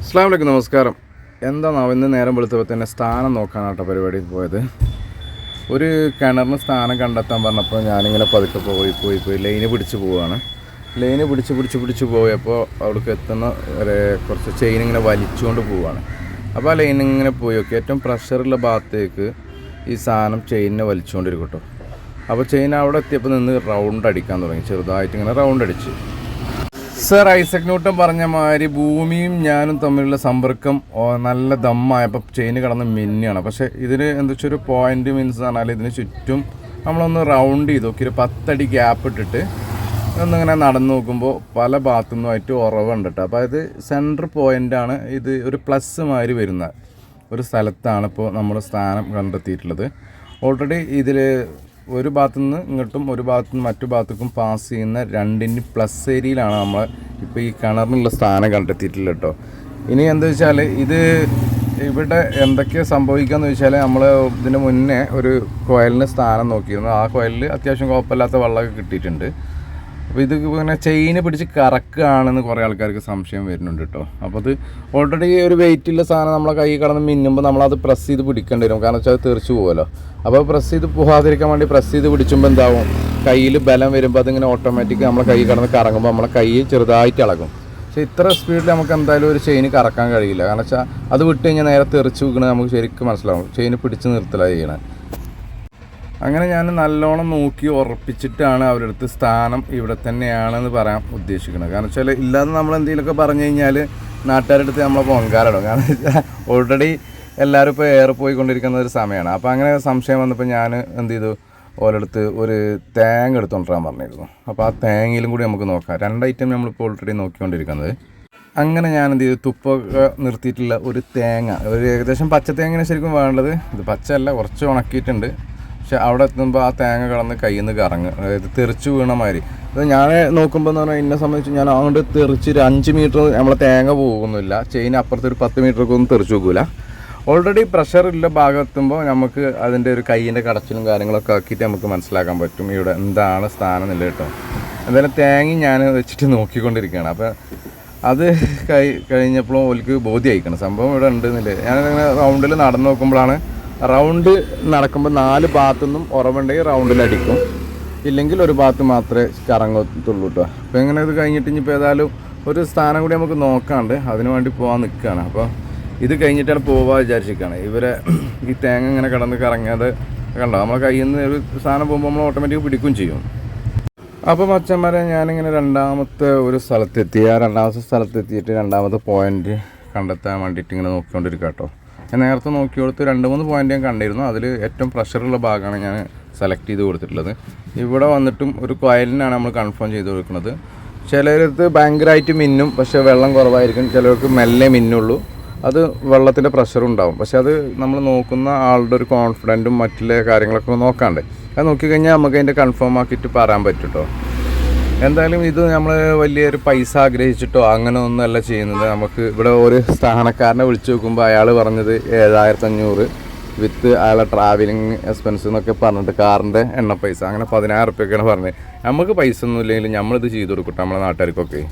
അസ്സാം വലൈക്കും നമസ്കാരം എന്താണാവും ഇന്ന് നേരം വെളുത്തപ്പോൾ തന്നെ സ്ഥാനം നോക്കാനാട്ടോ പരിപാടി പോയത്. ഒരു കിണറിന് സ്ഥാനം കണ്ടെത്താൻ പറഞ്ഞപ്പോൾ ഞാനിങ്ങനെ പതുക്കെ പോയി പോയി പോയി ലൈന് പിടിച്ച് പോവുകയാണ് ലൈന് പിടിച്ച് പിടിച്ച് പിടിച്ച് പോയപ്പോൾ അവിടേക്ക് എത്തുന്ന ഒരു കുറച്ച് ചെയിൻ ഇങ്ങനെ വലിച്ചുകൊണ്ട് പോവുകയാണ് അപ്പോൾ ആ ലൈൻ ഇങ്ങനെ പോയി നോക്കി. ഏറ്റവും പ്രഷറുള്ള ഭാഗത്തേക്ക് ഈ സാധനം ചെയിനിനെ വലിച്ചുകൊണ്ടിരിക്കും കേട്ടോ അപ്പോൾ ചെയിൻ അവിടെ എത്തിയപ്പോൾ നിന്ന് റൗണ്ട് അടിക്കാൻ തുടങ്ങി. ചെറുതായിട്ട് ഇങ്ങനെ റൗണ്ട് അടിച്ച്. സർ ഐസക് ന്യൂട്ടൻ പറഞ്ഞ മാതിരി ഭൂമിയും ഞാനും തമ്മിലുള്ള സമ്പർക്കം നല്ല ദമ്മായപ്പോൾ ചെയിന് കടന്ന് മിന്നിയാണ്. പക്ഷേ ഇതിന് എന്താ വെച്ചാൽ ഒരു പോയിന്റ് മീൻസ് പറഞ്ഞാൽ ഇതിന് ചുറ്റും നമ്മളൊന്ന് റൗണ്ട് ചെയ്ത് നോക്കി ഒരു പത്തടി ഗ്യാപ്പ് ഇട്ടിട്ട് ഒന്നിങ്ങനെ നടന്നു നോക്കുമ്പോൾ പല ഭാഗത്തു നിന്നുമായിട്ട് ഉറവുണ്ട് കേട്ടോ. അപ്പോൾ അത് സെന്റർ പോയിന്റാണ് ഇത് ഒരു പ്ലസ് മാതിരി വരുന്ന ഒരു സ്ഥലത്താണ് ഇപ്പോൾ നമ്മൾ സ്ഥാനം കണ്ടെത്തിയിട്ടുള്ളത്. ഓൾറെഡി ഇതിൽ ഒരു ഭാഗത്തു നിന്ന് ഇങ്ങോട്ടും ഒരു ഭാഗത്തു നിന്ന് മറ്റു ഭാഗത്തേക്കും പാസ് ചെയ്യുന്ന രണ്ടിന്റെ പ്ലസ് ഏരിയയിലാണ് നമ്മൾ ഇപ്പോൾ ഈ കിണറിനുള്ള സ്ഥാനം കണ്ടെത്തിയിട്ടുള്ളത് കേട്ടോ ഇനി എന്താ വെച്ചാൽ ഇത് ഇവിടെ എന്തൊക്കെ സംഭവിക്കുകയെന്ന് വെച്ചാൽ നമ്മൾ ഇതിന് മുന്നേ ഒരു കോയലിന് സ്ഥാനം നോക്കിയിരുന്നു. ആ കോയലിൽ അത്യാവശ്യം കുഴപ്പമില്ലാത്ത വെള്ളമൊക്കെ കിട്ടിയിട്ടുണ്ട്. അപ്പോൾ ഇത് ഇങ്ങനെ ചെയിന് പിടിച്ച് കറക്കുകയാണെന്ന് കുറേ ആൾക്കാർക്ക് സംശയം വരുന്നുണ്ട് കേട്ടോ അപ്പോൾ അത് ഓൾറെഡി ഒരു വെയിറ്റ് ഉള്ള സാധനം നമ്മളെ കൈ കടന്ന് മിന്നുമ്പോൾ നമ്മളത് പ്രസ് ചെയ്ത് പിടിക്കേണ്ടി വരും. കാരണം വെച്ചാൽ അത് തീർച്ചു പോകുമല്ലോ അപ്പോൾ പ്രസ് ചെയ്ത് പോകാതിരിക്കാൻ വേണ്ടി പ്രസ് ചെയ്ത് പിടിച്ചുമ്പോൾ എന്താവും? കയ്യിൽ ബലം വരുമ്പോൾ അതിങ്ങനെ ഓട്ടോമാറ്റിക് നമ്മളെ കൈ കടന്ന് കറങ്ങുമ്പോൾ നമ്മളെ കൈ ചെറുതായിട്ട് ഇളകും. പക്ഷേ ഇത്ര സ്പീഡിൽ നമുക്ക് എന്തായാലും ഒരു ചെയിന് കറക്കാൻ കഴിയില്ല. കാരണം വെച്ചാൽ അത് വിട്ട് കഴിഞ്ഞാൽ നേരെ തെറിച്ച് വീക്കണത് നമുക്ക് ശരിക്കും മനസ്സിലാവും. ചെയിന് പിടിച്ച് നിർത്തലാണ് ചെയ്യണത് അങ്ങനെ ഞാൻ നല്ലോണം നോക്കി ഉറപ്പിച്ചിട്ടാണ് അവരുടെ അടുത്ത് സ്ഥാനം ഇവിടെ തന്നെയാണെന്ന് പറയാൻ ഉദ്ദേശിക്കുന്നത്. കാരണം വെച്ചാൽ ഇല്ലാതെ നമ്മൾ എന്തെങ്കിലുമൊക്കെ പറഞ്ഞു കഴിഞ്ഞാൽ അടുത്ത് നമ്മളെ പൊങ്കാലിടും. കാരണം വെച്ചാൽ ഓൾറെഡി എല്ലാവരും ഇപ്പോൾ ഏറെ പോയിക്കൊണ്ടിരിക്കുന്ന ഒരു സമയമാണ് അപ്പോൾ അങ്ങനെ സംശയം വന്നപ്പോൾ ഞാൻ എന്ത് ചെയ്തു? ഓരോടുത്ത് ഒരു തേങ്ങ എടുത്തുകൊണ്ടിരാൻ പറഞ്ഞിരുന്നു. അപ്പോൾ ആ തേങ്ങയിലും കൂടി നമുക്ക് നോക്കാം. രണ്ട് ഐറ്റം നമ്മളിപ്പോൾ ഓൾറെഡി നോക്കിക്കൊണ്ടിരിക്കുന്നത്. അങ്ങനെ ഞാൻ എന്ത് ചെയ്തു? തുപ്പൊക്കെ നിർത്തിയിട്ടുള്ള ഒരു തേങ്ങ. ഒരു ഏകദേശം പച്ച തേങ്ങയാണ് ശരിക്കും വേണ്ടത്. ഇത് പച്ചയല്ല കുറച്ച് ഉണക്കിയിട്ടുണ്ട്. പക്ഷെ അവിടെ എത്തുമ്പോൾ ആ തേങ്ങ കടന്ന് കയ്യിൽ നിന്ന് കറങ്ങും. അതായത് തെറിച്ച് വീണ മാതിരി. അത് ഞാൻ നോക്കുമ്പോൾ എന്ന് പറഞ്ഞാൽ എന്നെ സംബന്ധിച്ച് ഞാൻ അങ്ങോട്ട് തെറിച്ച് ഒരു അഞ്ച് മീറ്റർ നമ്മളെ തേങ്ങ പോകുന്നില്ല. ചെയിൻ അപ്പുറത്ത് ഒരു പത്ത് മീറ്ററൊക്കെ ഒന്നും തെറിച്ച് പോകില്ല ഓൾറെഡി പ്രഷർ ഉള്ള ഭാഗത്തുമ്പോൾ നമുക്ക് അതിന്റെ ഒരു കയ്യിന്റെ കടച്ചിലും കാര്യങ്ങളൊക്കെ ആക്കിയിട്ട് നമുക്ക് മനസ്സിലാക്കാൻ പറ്റും ഇവിടെ എന്താണ് സ്ഥാനം നില കേട്ടോ. എന്തായാലും തേങ്ങ ഞാൻ വെച്ചിട്ട് നോക്കിക്കൊണ്ടിരിക്കുകയാണ്. അപ്പോൾ അത് കൈ കഴിഞ്ഞപ്പോഴും ഓൽക്ക് ബോധ്യമായിക്കണം സംഭവം ഇവിടെ ഉണ്ട് എന്നില്ല ഞാനിങ്ങനെ റൗണ്ടിൽ നടന്നു നോക്കുമ്പോഴാണ് റൗണ്ട് നടക്കുമ്പോൾ നാല് ഭാഗത്തു നിന്നും ഉറവുണ്ടെങ്കിൽ റൗണ്ടിൽ അടിക്കും. ഇല്ലെങ്കിൽ ഒരു ഭാഗത്ത് മാത്രമേ കറങ്ങത്തുള്ളൂ കേട്ടോ അപ്പോൾ എങ്ങനെ ഇത് കഴിഞ്ഞിട്ട് ഇനിയിപ്പോൾ ഏതായാലും ഒരു സ്ഥാനം കൂടി നമുക്ക് നോക്കാണ്ട് അതിന് വേണ്ടി പോകാൻ നിൽക്കുകയാണ് അപ്പോൾ ഇത് കഴിഞ്ഞിട്ടാണ് പോവാ വിചാരിച്ചിരിക്കുകയാണ് ഇവരെ ഈ തേങ്ങ ഇങ്ങനെ കിടന്ന് കറങ്ങാതെ കണ്ടോ? നമ്മളെ കയ്യിൽ നിന്ന് ഒരു സാധനം പോകുമ്പോൾ നമ്മൾ ഓട്ടോമാറ്റിക് പിടിക്കുകയും ചെയ്യും. അപ്പോൾ മച്ചന്മാരെ ഞാനിങ്ങനെ രണ്ടാമത്തെ ഒരു സ്ഥലത്തെത്തി. ആ രണ്ടാമത്തെ സ്ഥലത്തെത്തിയിട്ട് രണ്ടാമത്തെ പോയിന്റ് കണ്ടെത്താൻ വേണ്ടിയിട്ട് ഇങ്ങനെ നോക്കിക്കൊണ്ടിരിക്കുക കേട്ടോ ഞാൻ നേരത്തെ നോക്കി കൊടുത്ത് രണ്ട് മൂന്ന് പോയിന്റ് ഞാൻ കണ്ടിരുന്നു. അതിൽ ഏറ്റവും പ്രഷറുള്ള ഭാഗമാണ് ഞാൻ സെലക്ട് ചെയ്ത് കൊടുത്തിട്ടുള്ളത്. ഇവിടെ വന്നിട്ടും ഒരു കോയലിനാണ് നമ്മൾ കൺഫേം ചെയ്ത് കൊടുക്കുന്നത്. ചിലരത്ത് ഭയങ്കരമായിട്ട് മിന്നും പക്ഷേ വെള്ളം കുറവായിരിക്കും. ചിലർക്ക് മെല്ലെ മിന്നുള്ളൂ. അത് വെള്ളത്തിന്റെ പ്രഷർ ഉണ്ടാവും. പക്ഷെ അത് നമ്മൾ നോക്കുന്ന ആളുടെ ഒരു കോൺഫിഡന്റും മറ്റുള്ള കാര്യങ്ങളൊക്കെ നോക്കാണ്ട്. അത് നോക്കിക്കഴിഞ്ഞാൽ നമുക്ക് അതിന്റെ കൺഫേം ആക്കിയിട്ട് പറയാൻ പറ്റും കേട്ടോ എന്തായാലും ഇത് നമ്മൾ വലിയൊരു പൈസ ആഗ്രഹിച്ചിട്ടോ അങ്ങനെ ഒന്നുമല്ല ചെയ്യുന്നത്. നമുക്ക് ഇവിടെ ഒരു സ്ഥാനക്കാരനെ വിളിച്ചു നോക്കുമ്പോൾ അയാൾ പറഞ്ഞത് ഏഴായിരത്തി അഞ്ഞൂറ് വിത്ത് അയാളെ ട്രാവലിംഗ് എക്സ്പെൻസ് എന്നൊക്കെ പറഞ്ഞിട്ട് കാറിന്റെ എണ്ണ പൈസ. അങ്ങനെ പതിനായിരം റുപ്യൊക്കെയാണ് പറഞ്ഞത്. നമുക്ക് പൈസ ഒന്നും ഇല്ലെങ്കിലും നമ്മളിത് ചെയ്ത് കൊടുക്കട്ടെ നമ്മളെ നാട്ടുകാർക്കൊക്കെ.